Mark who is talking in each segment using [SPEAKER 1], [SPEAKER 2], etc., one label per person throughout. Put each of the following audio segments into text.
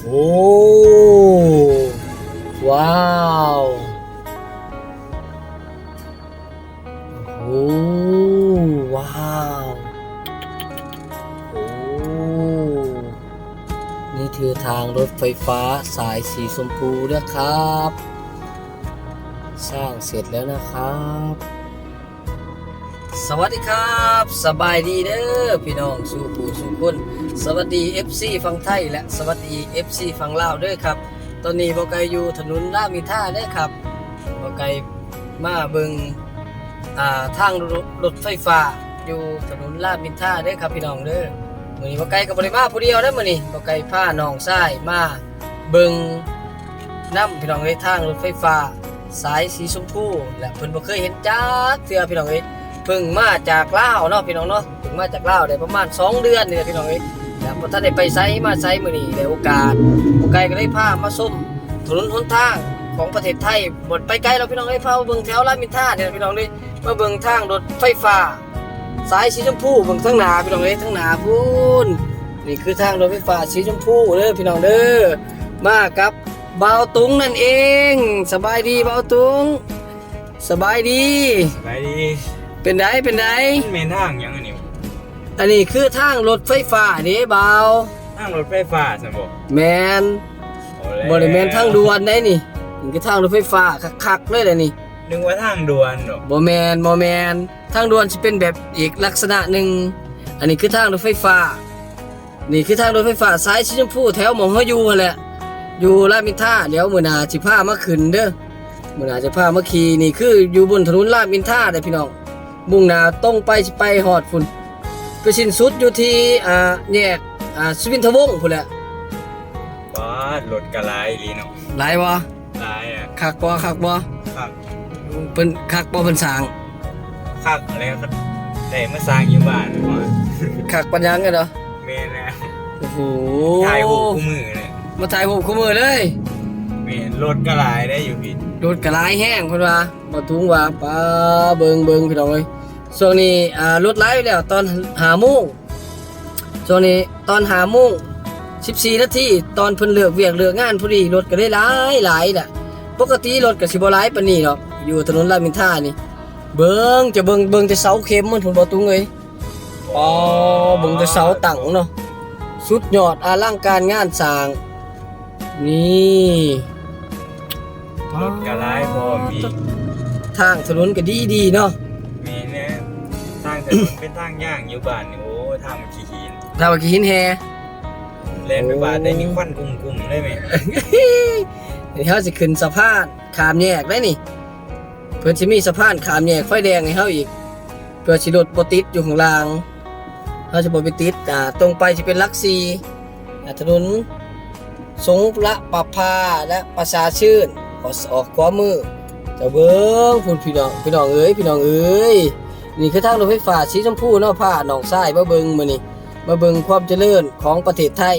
[SPEAKER 1] โห ว้าวโอ้ว้าวโอ้นี่คือทางรถไฟฟ้าสายสีชมพูนะครับ สร้างเสร็จแล้วนะครับ สวัสดีครับ สบายดีเด้อพี่น้อง สู่ผู้สู่คน สวัสดี FC ฝั่งไทย และสวัสดี FC ฝั่งลาวด้อครับ ตอนนี้บอไกอยู่ถนนรามิทราเด้ครับบอไกมาเบิงอ่าทางรถไฟฟ้าอยู่ถนนรามิทราเด้ครับพี่น้องเด้อมื้อนี้บอไกกับบริมาผู้เดียวเด้มื้อนี้บอไกพาน้องชายมาเบิงน้ำพี่น้องเอ้ยทางรถไฟฟ้า สายสีชมพูและเพิ่นบ่เคยเห็นจักเทื่อพี่น้องเอ้ยเพิ่งมาจากลาวเนาะพี่น้องเนาะเพิ่งมาจากลาวได้ประมาณ 2 เดือนนี่แหละพี่น้องเอ้ย แล้วพอท่านได้ไปไซมาไซมื้อนี้ได้โอกาสโอกาสก็ได้พามาส้มถนนหนทางของประเทศไทยหมดไปไกลแล้วพี่น้องเอ้ยพามาเบิ่งแถวรามอินทราเนี่ยพี่น้องเอ้ยมาเบิ่งทางรถไฟฟ้า สายสีชมพูเบิ่งทั้งหน้าพี่น้องเอ้ยทั้งหน้าพูนนี่คือทางรถไฟฟ้าสีชมพูเด้อพี่น้องเด้อมากับบ่าวตุงนั่นเอง สบายดีบ่าวตุงสบายดี
[SPEAKER 2] ไปดี
[SPEAKER 1] เป็นไดเป็นได
[SPEAKER 2] มันเมนทางยัง อันนี้
[SPEAKER 1] อันนี้คือทางรถไฟฟ้าเด้เบา
[SPEAKER 2] ทางรถไฟฟ้าสมบอก
[SPEAKER 1] แมนบริเวณทางด่วนได้นี่นี่คือทางรถไฟฟ้าคักๆเลยเลยนี่
[SPEAKER 2] นึกว่าทางด่วนเนาะ
[SPEAKER 1] บ่แมนบ่แมนทางด่วนสิเป็นแบบอีกลักษณะหนึ่งอันนี้คือทางรถไฟฟ้า นี่คือทางรถไฟฟ้าสายสีชมพูแถวหมองเฮาอยู่นั่นแหละ อยู่รามอินทราเดี๋ยวมื้อหน้าสิพามาขึ้นเด้อมื้อหน้าจะพามาขี่นี่คืออยู่บนถนนรามอินทราเด้อพี่น้องมุ่งหน้าตรงไปสิไปฮอดพุ่น ไปสิ้นสุดอยู่ที่อ่าแยกอ่าสุวินทวงศ์พุ่นแหละ
[SPEAKER 2] ว้ารถกระไรลีเนาะ
[SPEAKER 1] หลายวะ
[SPEAKER 2] หลายอะ
[SPEAKER 1] คักบ่คักบ่
[SPEAKER 2] คัก
[SPEAKER 1] เพิ่นคักบ่เพิ่นสร้าง
[SPEAKER 2] คักอะไรก็ได้มาสร้างอยู่บ้านมา
[SPEAKER 1] คักปัญญังกันเนาะ
[SPEAKER 2] เมนแล้ว
[SPEAKER 1] โอ้โห
[SPEAKER 2] ถ่ายหูคู่มือเลย
[SPEAKER 1] มาถ่ายรูปคู่มือเลย
[SPEAKER 2] เมนรถกระไรได้อยู่พี่
[SPEAKER 1] รถกระลายแห้งเพิ่นว่าบ่ทุงว่าป้าเบิ่งเบิ่งพี่น้องเอ้ย ช่วงนี้อ่ารถไลฟ์แล้วตอน5โมงช่วงนี้ตอน5โมง14นาทีตอนเพิ่นเลิกเวียกเลิกงานพอดีรถก็ได้หลายหลายน่ะปกติรถก็สิบ่หลายปานนี้หรอกอยู่ถนนรามอินทรานี่ เบิ่งจะเบิ่งเบิ่งแต่เสาเข็มมันพุ่นบ่ตุงเอ้ยอ๋อเบิ่งแต่เสาตั้งเนาะสุดยอดอลังการงานสร้าง นี่
[SPEAKER 2] รถกระไรพอมี
[SPEAKER 1] ทางถนนก็ดีดีๆเนาะ
[SPEAKER 2] เมนเนี่ย ทางถนนเป็นทางย่างอยู่บ้านนี่โอ้ทางมันขี้หิน
[SPEAKER 1] ทางกี่หินแฮ
[SPEAKER 2] แล่นไปบ้านได้มีควันกุ่มๆได้ไหม
[SPEAKER 1] นี่เฮาสิขึ้นสะพานขามแยกได้นี่ เพิ่นสิมีสะพานขามแยกไฟแดงให้เฮาอีก เพื่อสิรถบ่ติดอยู่ข้างล่างเฮาสิบ่ไปติดอ่าตรงไปสิเป็นหลักสี่อ่าถนนสงประปภาและประชาชื่นขอออกขวามือเจ้าเบิ้งพุ่นพี่น้องพี่น้องเอ้ยพี่น้องเอ้ย นี่คือทางรถไฟฟ้าสีชมพูเนาะผ้าหนองทรายมาเบิ้งมื้อนี้มาเบิ้งความเจริญของประเทศไทย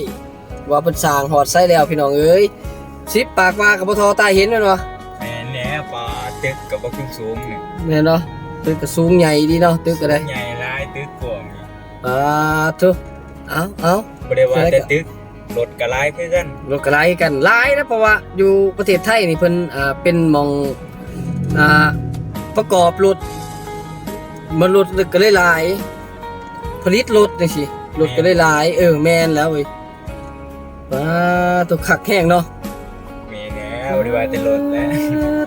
[SPEAKER 1] ว่าเป็นสร้างหอดไส้แล้วพี่น้องเอ้ยสิบปากว่ากับบ่ทอตาเห็นแม่นบ่
[SPEAKER 2] แมนแล้วปลาตึกกับบ่ขึ้นสูงเนี่ย
[SPEAKER 1] แม่นเนาะตึกก็สูงใหญ่ดีเนาะตึกก็ได้
[SPEAKER 2] ใหญ่หลายตึกกว้างนี่
[SPEAKER 1] อ่าทุเอาเอา
[SPEAKER 2] บ่ได้ว่าแต่ตึกรถกระไรคือกัน
[SPEAKER 1] รถก็หลายกันหลายนะเพราะว่าอยู่ประเทศไทยนี่เพิ่นอ่าเป็นหมองอ่าประกอบรถ มันรถก็เลยหลาย ผลิตรถจังซี่รถก็เลยหลาย เออแม่นแล้วเว้ยว้าตัวคักแห้งเนาะ
[SPEAKER 2] มีแล้วบ่ได้ว่าแต่รถแล้ว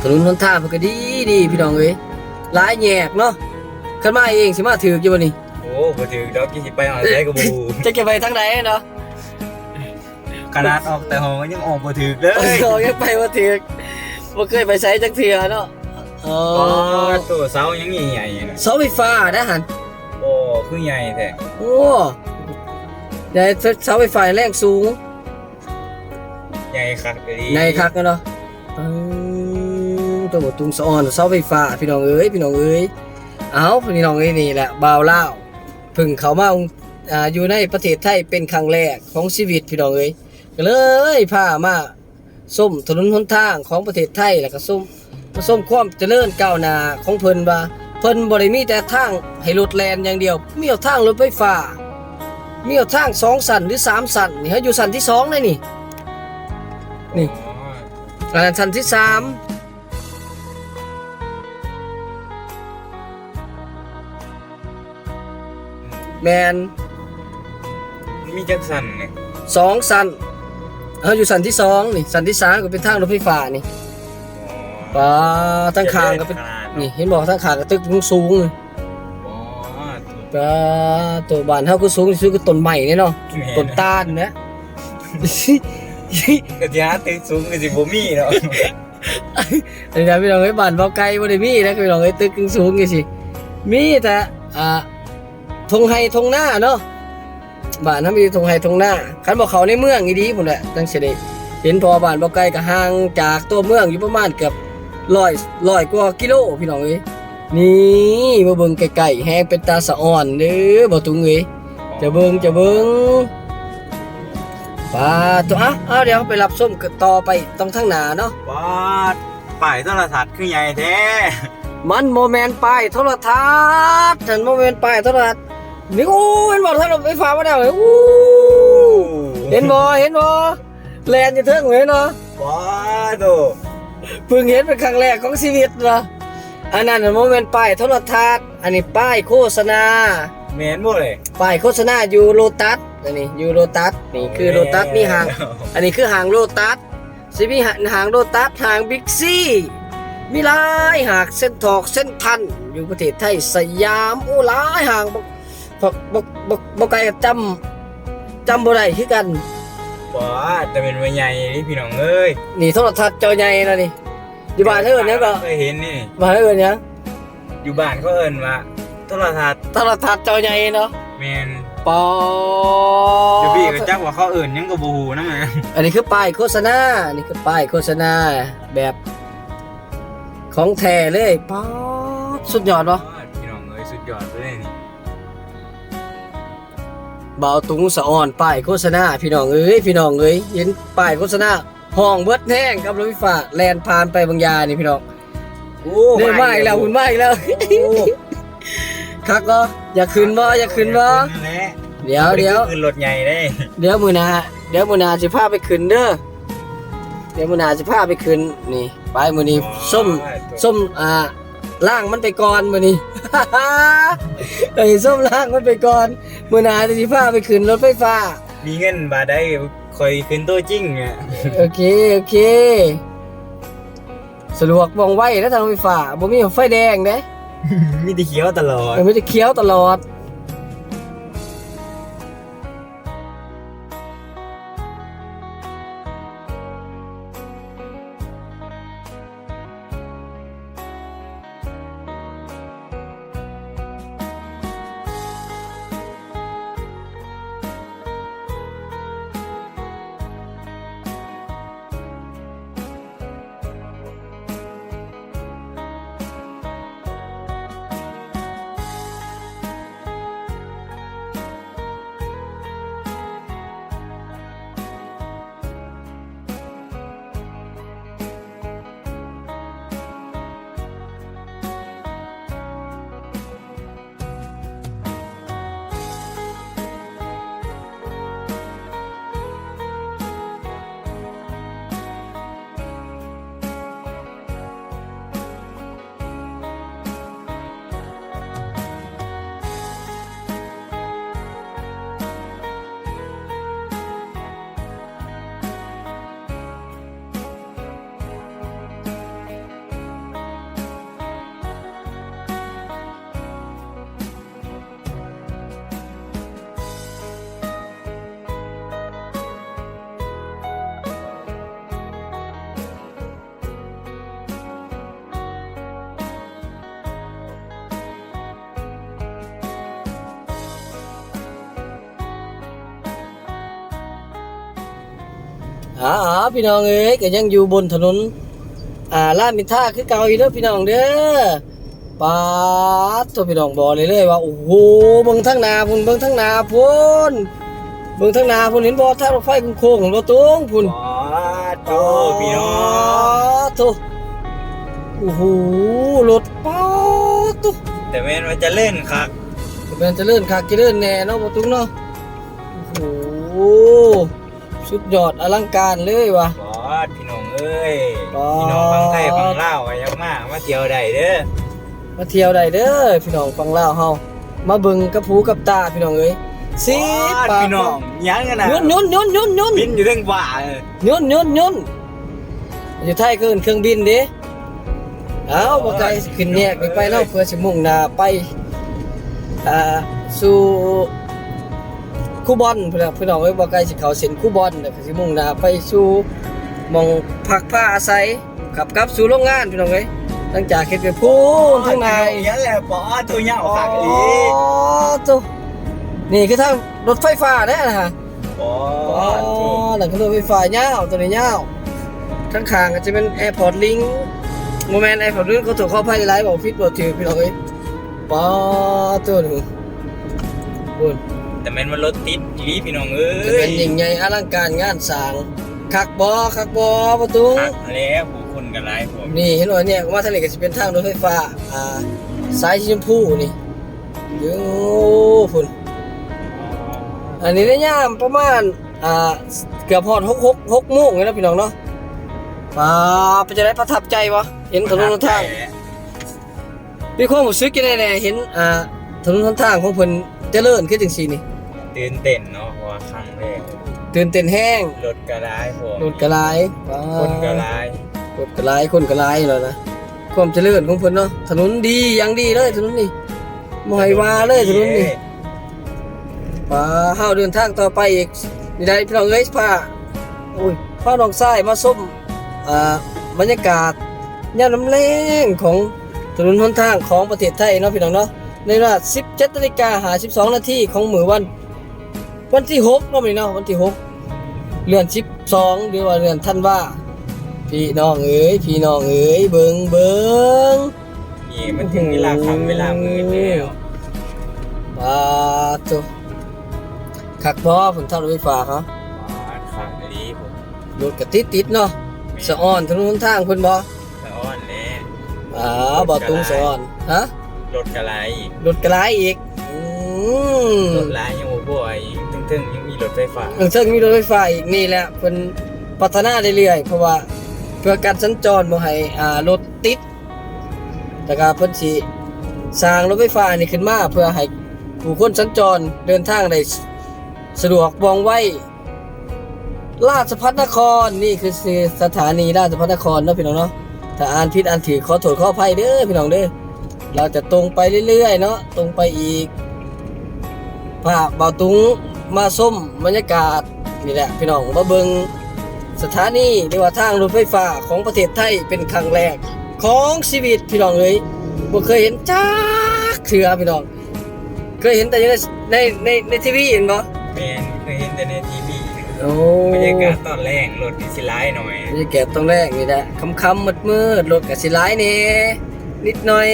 [SPEAKER 1] ถนนหนทางเพิ่นก็ดีดีพี่น้องเอ้ยหลายแยกเนาะคันมาเองสิมาถือกอยู่บ่นี่
[SPEAKER 2] โอ้บ่ถึงดอกกี่สิไปหาใช้กับบ่ฮู้
[SPEAKER 1] จะเก็บไปทางใดเนาะ
[SPEAKER 2] ขนาดออกแต่ห้องยังออกบ่ถึกเลย
[SPEAKER 1] โอ้ยยังไปบ่ถือกบ่เคยไปใช้จักเทื่อเนาะ อ๋อ
[SPEAKER 2] อ๋อตัวเสายังใหญ่ๆนะ
[SPEAKER 1] เสาไฟฟ้านะหัน
[SPEAKER 2] โอ้คือใหญ่แท้
[SPEAKER 1] โอ้ใหญ่เสาไฟฟ้าแรงสูง
[SPEAKER 2] ใหญ่คักก็ดี
[SPEAKER 1] ในคักเนาะอืมตัวบ่ตุงสะออนเสาไฟฟ้าพี่น้องเอ้ยพี่น้องเอ้ยเอ้าพี่น้องเอ้ยนี่แหละบ่าวลาวเพิ่งเข้ามาอ่าอยู่ในประเทศไทยเป็นครั้งแรกของชีวิตพี่น้องเอ้ยก็เลยพามาส้มถนนหนทางของประเทศไทยแล้วก็ส้ม มาส้มความเจริญก้าวหน้าของเพิ่นว่า เพิ่นบ่ได้มีแต่ทางให้รถแล่นอย่างเดียว มีเอาทางรถไฟฟ้า มีเอาทางสองสันหรือสามสันนี่ฮะอยู่สันที่สองเลยนี่ นี่
[SPEAKER 2] อ๋อ
[SPEAKER 1] อันนั้นสันที่สามแมน
[SPEAKER 2] มีจักสันเนี่ย
[SPEAKER 1] สองสันเขาอยู่สันที่สองนี่สันที่สามก็เป็นทางรถไฟฟ้านี่
[SPEAKER 2] อ๋อ
[SPEAKER 1] ปาทั้งคางก็เป็น
[SPEAKER 2] ขนาด
[SPEAKER 1] นี่เห็นบอกทั้งคางก็ตึกสูงๆนี่
[SPEAKER 2] อ๋อ
[SPEAKER 1] ปาตัวบ้านเฮาก็สูงที่สุดก็ต้นใหม่นี่เนาะต้นตาลนะ
[SPEAKER 2] กระยาตึกสูงก็สิบ่มีเนาะ
[SPEAKER 1] อันนี้นะพี่น้องไอ้ยบ้านเบาไกลบ่ได้มีนะพี่น้องไอ้ยตึกสูงๆจังซี่มีแต่อ่าทงไฮทงหน้าเนาะบ้านทำมีทงไฮทงหน้าคันบอกเขาในเมืองอีดีพุ่นแหละจังสิได้เห็นพอบ้านเบาไกลก็ห่างจากตัวเมืองอยู่ประมาณเกือบ ร้อยร้อยกว่ากิโลพี่น้องเอ้ยนี่มาเบิ่งไกลๆแฮงเป็นตาสะอ่อนเด้อบ่ตุงเอ้ยจะเบิ่งจะเบิ่งป้าตัวอะเอาเดี๋ยวไปรับส้มกันต่อไปตรงทางหน้าเนาะ
[SPEAKER 2] ปาดป้ายโทรทัศน์คือใหญ่แท้
[SPEAKER 1] มันโมเมนต์ป้ายโทรทัศน์ฉันโมเมนต์ป้ายโทรทัศน์นี่โอ้เห็นบ่ถ้าเราไฟฟ้ามาแล้วเว้ยอู้เห็นบ่เห็นบ่แลนจะเทิงเห็นเนาะ
[SPEAKER 2] ปาดโต
[SPEAKER 1] เพิ่งเห็นเป็นครั้งแรกของชีวิตเนาะอันนั้นโมเมนต์ป้ายโทรทัศน์อันนี้ป้ายโฆษณา
[SPEAKER 2] แม่นบ่เลย
[SPEAKER 1] ป้ายโฆษณาอยู่โลตัสอันนี้อยู่โลตัสนี่คือโลตัสนี่ห่าง อันนี้คือห่างโลตัสสิมีห่างโลตัสห่างบิ๊กซีมีหลายหากเส้นทอกเส้นทันอยู่ประเทศไทยสยามโอ้หลายห่างบกบกบกบกไกลกับจำจำบ่ได้คือกัน
[SPEAKER 2] ปาดแต่เป็นว่าใหญ่นี่พี่น้องเอ้ย
[SPEAKER 1] นี่โทรทัศน์จอใหญ่นะนี่อยู่บ้านเอิ้นหยังก็
[SPEAKER 2] เคยเห็นนี่
[SPEAKER 1] บ้านเอิ้นหยัง
[SPEAKER 2] อยู่บ้านเขาเอิ้นว่าโทรทัศน์
[SPEAKER 1] โทรทัศน์จอใหญ่เนาะ
[SPEAKER 2] แม่น
[SPEAKER 1] ปอ
[SPEAKER 2] อยู่พี่ก็จักว่าเขาเอิ้นหยังก็บ่ฮู้นำแม่น
[SPEAKER 1] อันนี้คือป้ายโฆษณาอันนี้คือป้ายโฆษณาแบบ ของแท้เลยป๊อดสุดยอดว บาตุงสะอ่อนป้ายโฆษณาพี่น้องเอ้ยพี่น้องเอ้ยเห็นป้ายโฆษณาห้องเบิดแห้งกับรถไฟฟ้าแลนผ่านไปบางยานี่พี่น้อง
[SPEAKER 2] โอ้
[SPEAKER 1] เดินมาอีกแล้วหุ่นมาอีกแล้ว
[SPEAKER 2] โอ้
[SPEAKER 1] คักก็อยากขึ้นบ่อยากขึ้นบ่
[SPEAKER 2] นั่นแหละ
[SPEAKER 1] เดี๋ยวเดี๋ยว
[SPEAKER 2] ขึ้นรถใหญ่ได้
[SPEAKER 1] เดี๋ยวมือหนาเดี๋ยวมือหนาสิพาไปขึ้นเด้อเดี๋ยวมือหนาสิพาไปขึ้นนี่ไปมือนี้ส้มส้มอ่า ล่างมันไปก่อนมือนี้เอ้ยส้มล่างมันไปก่อนมือหนาจะสิพาไปขึ้นรถไฟฟ้า
[SPEAKER 2] มีเงินบาทได้คอยขึ้นตัวจริงอะ
[SPEAKER 1] โอเคโอเค สะดวกว่องไวนะทางรถไฟฟ้าบ่มีไฟแดงเด้
[SPEAKER 2] มีแต่เขียวตลอด
[SPEAKER 1] มันไม่ได้เคี้ยวตลอด อ๋อพี่น้องเอ้ยก็ยังอยู่บนถนน อ่าลาดมินท่าคือเก่าอีกเด้อพี่น้องเด้อปาดตัวพี่น้องบอกเลยเลยว่าโอ้โหเบิ่งทั้งหนาพุ่นเบิ่งทั้งหนาพุ่นเบิ่งทั้งหนาพุ่นเห็นบ่ทางรถไฟโค้งๆรถตุ้งพุ่น
[SPEAKER 2] ปาดโตพี่น้อง
[SPEAKER 1] โตโอ้โหรถป๊าดตุ๊
[SPEAKER 2] แต่แม่นว่าจะเล่นคัก
[SPEAKER 1] แม่นเจะเลื่อนคักเจะเลื่อนแน่เนาะบ่ตุ้งเนาะโห สุดยอดอลังการเลยว่ะ
[SPEAKER 2] บอสพี่น้องเอ้ย
[SPEAKER 1] บอส
[SPEAKER 2] พี่น้องฟังไทยฟังลาวก็อยังมามาเที่ยวได้เด้อ
[SPEAKER 1] มาเที่ยวได้เด้อพี่น้องฟังลาวเฮามาเบิ่งกับหูกับตาพี่น้องเอ้ยสิ
[SPEAKER 2] บอส
[SPEAKER 1] ปาก
[SPEAKER 2] พี่น้องยังกันนะ
[SPEAKER 1] ยุ่นยุ่นยุ่นยุ่นยุ่น
[SPEAKER 2] บินอยู่เรื่องบ่าเออ
[SPEAKER 1] ยุ่นยุ่นยุ่นอยู่ไทยคือเครื่องบินเด้เอาบ่ไกลสิขึ้นแยกนี่ไปเนาะเพื่อสิมุ่งหน้าไปอ่าสู่ คูบอนพี่น้องพี่น้องเอ้ยบ่ไกลสิเข้าเส้นคูบอนแล้วก็สิมุ่งหน้าไปสู่หมองพักผ้าอาศัยขับกลับสู่โรงงานพี่น้องเอ้ยหลังจากเฮ็ดไปพูนทั้งใน
[SPEAKER 2] ยันแหละบอสตัวเหี่ยวคักอี
[SPEAKER 1] อ๋อตัวนี่คือทางรถไฟฟ้าแน่นะฮะ
[SPEAKER 2] บอ
[SPEAKER 1] อ๋อ
[SPEAKER 2] สโถ่
[SPEAKER 1] หลังคือรถไฟฟ้าเงาวตัวนี้เงาวข้างๆก็จะเป็น Airport Link โมเมนต์ Airport Link เขาถูกเข้าภายในไลฟ์บอกฟิตบอถือพี่น้องเอ้ยปอตัวหนึ่งบุญ
[SPEAKER 2] แต่แม่นมันรถติดอีหลีพี่น้องเอ้
[SPEAKER 1] จะ
[SPEAKER 2] ย
[SPEAKER 1] เป็นยิ่งใหญ่อลังการงานสร้างคักบอคักบอประตู
[SPEAKER 2] คักแล้วผู้คนกันหลายผม
[SPEAKER 1] นี่เห็นว่าเนี่ยว่าทางนี้ก็จะเป็นทางรถไฟฟ้าอ่าสายสีชมพูนี่เดี๋ยวพุ่นอันนี้ได้ย่ามประมาณอ่าเกือบพอดหกหกหกโมงเลยนะพี่น้องเนาะป้าไปจะได้ประทับใจวะเห็นถนนหนทาง มีความรู้สึกยังไงแน่เห็นอ่าถนนหนทางของเพิ่นเจริญขึ้นจังซี่นี่
[SPEAKER 2] ตื่นเต้นเนาะเพราะว่าครั้งแรก
[SPEAKER 1] ตื่นเต้นแห้ง
[SPEAKER 2] รถกระได้ผม
[SPEAKER 1] รถกระลายป้า
[SPEAKER 2] คนกระได้
[SPEAKER 1] รถกระลายคนกระลายแล้วนะความเจริญของเพิ่นเนาะถนนดีอย่างดีเลยถนนนี่บ่ให้ว่าเลยถนนนี่ป้าเฮาเดินทางต่อไปอีกนี่ได้พี่น้องเอ้ยพาโอ้ยพาน้องชายมาส้มอ่าบรรยากาศยามน้ำแรงของถนนหนทางของประเทศไทยเนาะพี่น้องเนาะในเวลา17นาฬิกาหา12นาทีของมื้อวัน วันที่6เนาะพี่น้องวันที่6เดือน12หรือว่าเดือนธันวาพี่น้องเอ้ยพี่น้องเอ้ยเบิ่งเบิ่ง
[SPEAKER 2] นี่มันถึงเวลาค่ำเวลามืดแล้ว
[SPEAKER 1] ปาตุคักบ่ผลทางรถไฟฟ้าเขา
[SPEAKER 2] บอสขังอีหลีผม
[SPEAKER 1] รถกระติดติดๆเนาะสะอ่อนถนนหนทางเพิ่นบ่
[SPEAKER 2] สะอ้อนแน่
[SPEAKER 1] อ่าบ่ตุงสะอ่อนฮะ
[SPEAKER 2] รถกระไร
[SPEAKER 1] รถกระไรอีกอืม
[SPEAKER 2] รถลายยังโอ้บ่อย ตึงยังมีรถไฟฟ้า
[SPEAKER 1] เออซึ่งมีรถไฟฟ้าอีกนี่แหละเพิ่นพัฒนาเรื่อยๆเพราะว่าเพื่อการสัญจรบ่ให้อ่ารถติดแล้วก็เพิ่นสิสร้างรถไฟฟ้านี่ขึ้นมาเพื่อให้ผู้คนสัญจรเดินทางได้สะดวกว่องไวราชพัฒนครนี่คือสถานีราชพัฒนครเนาะพี่น้องเนาะถ้าอ่านผิดอ่านถือขอโทษขออภัยเด้อพี่น้องเด้อเราจะตรงไปเรื่อยๆเนาะตรงไปอีกภาพเบาตุง มาส้มบรรยากาศนี่แหละพี่น้องมาเบิงสถานีหรือว่าทางรถไฟฟ้าของประเทศไทยเป็นครั้งแรกของชีวิตพี่น้องเอ้ยบ่เคยเห็นจักเถื่อพี่น้อง เคยเห็นแต่อยู่ในในในในทีวีเห็นบ่
[SPEAKER 2] แม่นเคยเห็นแต่ในทีวี
[SPEAKER 1] โอ้
[SPEAKER 2] บรรยากาศตอนแรกรถนี่สิร้ายหน่อย
[SPEAKER 1] บรรยากาศตรงแรกนี่แหละคำคำมืดมืดๆรถกับสิร้ายนี่นิดหน่อย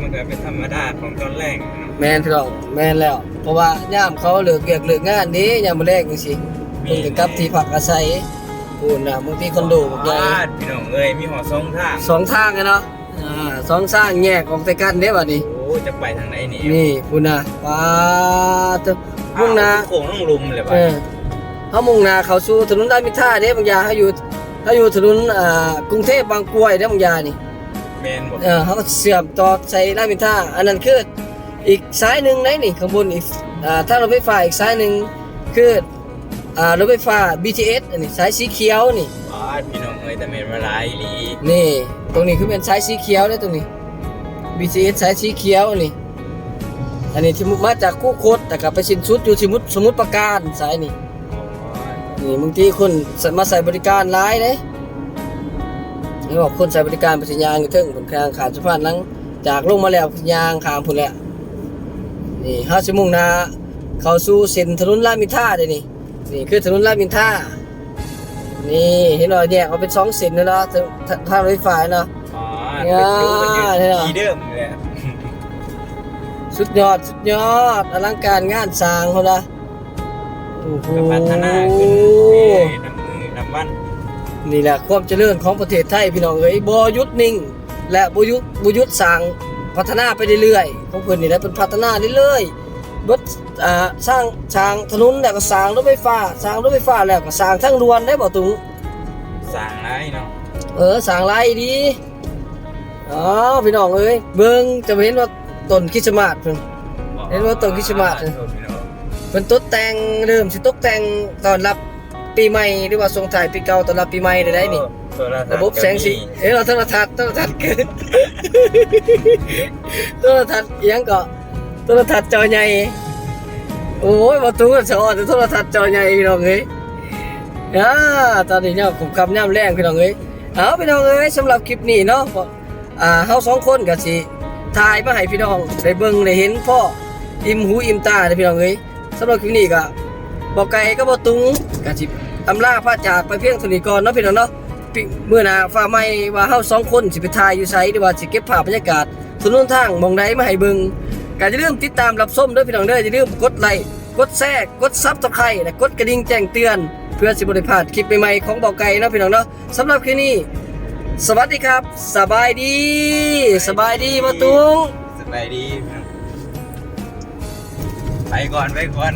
[SPEAKER 2] มันก็เป็นธรรมดาของตอนแรกเนาะ
[SPEAKER 1] แมนพี่น้องแมนแล้ว เพราะว่าย่ามเขาเลือกเกียกเลือกงานนี้ยามมาแรกจังสิเพิ่งจะกลับที่พักอาศัยพูนนะบางทีคอนโดบอกใหญ่
[SPEAKER 2] บ้านพี่น้องเอ้ยมีหอสองทาง
[SPEAKER 1] สองทางกันเนาะอ่าสองทางแยกออกแต่กันเด้บัดนี้
[SPEAKER 2] โอ้จะไปทางไหนนี่
[SPEAKER 1] นี่พูนนะป้าตัวมุ่งหนา
[SPEAKER 2] โค้งต้องลุมเลย
[SPEAKER 1] เอ
[SPEAKER 2] ว่ะ
[SPEAKER 1] อเขามุ่งหนาเขาสู่ถนนรามอินทราเด้บางอยางเขาอยู่เขาอยู่ถนนอ่ากรุงเทพบางกรวยเด้บางอยางนี่
[SPEAKER 2] แมนบอก
[SPEAKER 1] เออเขาก็เสื่อมต่อใส่รามอินทราอันนั้นคือ อีกสายหนึ่งไหนนี่ข้างบนอีกอ่าถ้ารถไฟฟ้าอีกสายหนึ่งคืออ่ารถไฟฟ้า BTS อันนี้สายสีเขียวนี่
[SPEAKER 2] บ้านพี่น้องเอ้ยแต่เมนมาหลายอีหลี
[SPEAKER 1] นี่ตรงนี้คือเป็นสายสีเขียวได้ตรงนี้ BTS สายสีเขียวนี่อันนี้ที่มาจากคู่โคตแต่กลับไปสิ้นสุดอยู่สมุทรสมุทรปราการสายนี่นี่บางทีคนมาใส่บริการหลายเลยนี่บอกคนใส่บริการไปสัญญางอยู่เทึงผลคางขามสะพานหลังจากลงมาแล้วยางขามพุ่นแหละ นี่ห้าสิมุ่งหนาเข้าสู่เส้นถนนรามอินทราเลยนี่นี่คือถนนรามอินทรานี่เห็นหน่อยแยกออกเป็นสองเส้นเลยเนาะทางทางรถไฟฟ้าเนาะ
[SPEAKER 2] อ๋อ
[SPEAKER 1] เนี่ย
[SPEAKER 2] เป็น
[SPEAKER 1] เนี่ย
[SPEAKER 2] ทีเดิมเลยอะ
[SPEAKER 1] สุดยอดสุดยอดอลังการงานสร้างเขาละโอ้โห
[SPEAKER 2] ก็พัฒนาขึ้นเรื่อยๆนำมือนำบ้าน
[SPEAKER 1] นี่แหละความเจริญของประเทศไทยพี่น้องเอ้ยบหยุดนิ่ง และบหยุดบหยุดสร้าง พัฒนาไปเรื่อยๆของเพิ่นนี่แหละเป็นพัฒนาเรื่อยๆเบิดอ่าสร้างทางถนนแล้วก็สร้างรถไฟฟ้าสร้างรถไฟฟ้าแล้วก็สร้างทางด่วนได้บ่ตุง
[SPEAKER 2] สร้างไรเนาะ
[SPEAKER 1] เออสร้างไรดีอ๋อพี่น้องเอ้ยเบิ่งจะเห็นว่าต้นคริสต์มาสเพิ่น เห็นว่าต้นคริสต์มาสเพิ่นตกแต่งเริ่มสิตกแต่งตอนรับปีใหม่หรือว่าส่งท้ายปีเก่าต้อนรับปีใหม่ได้ได้นี่
[SPEAKER 2] โท รทัศน์
[SPEAKER 1] ระบบแสงสี
[SPEAKER 2] ก็มี
[SPEAKER 1] เอ้ยเราโทรทัศน์โทรทัศน์เกินโทรทัศน์อิหยังก็โทรทัศน์จอใหญ่โอ้ยประตูสอนโทรทัศน์จอใหญ่พี่น้องเอ้ยอ่าตอนนี้เนี่ยผมคำย่ำแรงพี่น้องเอ้ยเอาพี่น้องเอ้ยสำหรับคลิปนี้เนาะอ่าเฮาสองคนก็สิถ่ายมาให้พี่น้องได้เบิ่งได้เห็นพ่ออิ่มหูอิ่มตาเด้อพี่น้องเอ้ยสำหรับคลิปนี้ก็บอกไก่ก็บ่ตุงก็สิอำลาพระจากไปเพียงเท่านี้ก่อนเนาะพี่น้องเนาะ ปิเมื่อนาฟ้าไม่ว่าเฮาสองคนสิไปถ่ายอยู่ไสหรือว่าสิเก็บภาพบรรยากาศถนนทางมองใดมาให้เบิ่งก็อย่าลืมติดตามรับชมด้อพี่น้องเด้ออย่าลืมกดไลค์กดแชร์กดซับสไครต์และกดกระดิ่งแจ้งเตือน เพื่อสิบ่ได้พลาดคลิปใหม่ๆของเบาไก่เนาะพี่น้องเนาะสำหรับคลิปนี้ สวัสดีครับ สบายดี สบายดีบ่ตุง
[SPEAKER 2] สบายดี ไปก่อนไปก่อน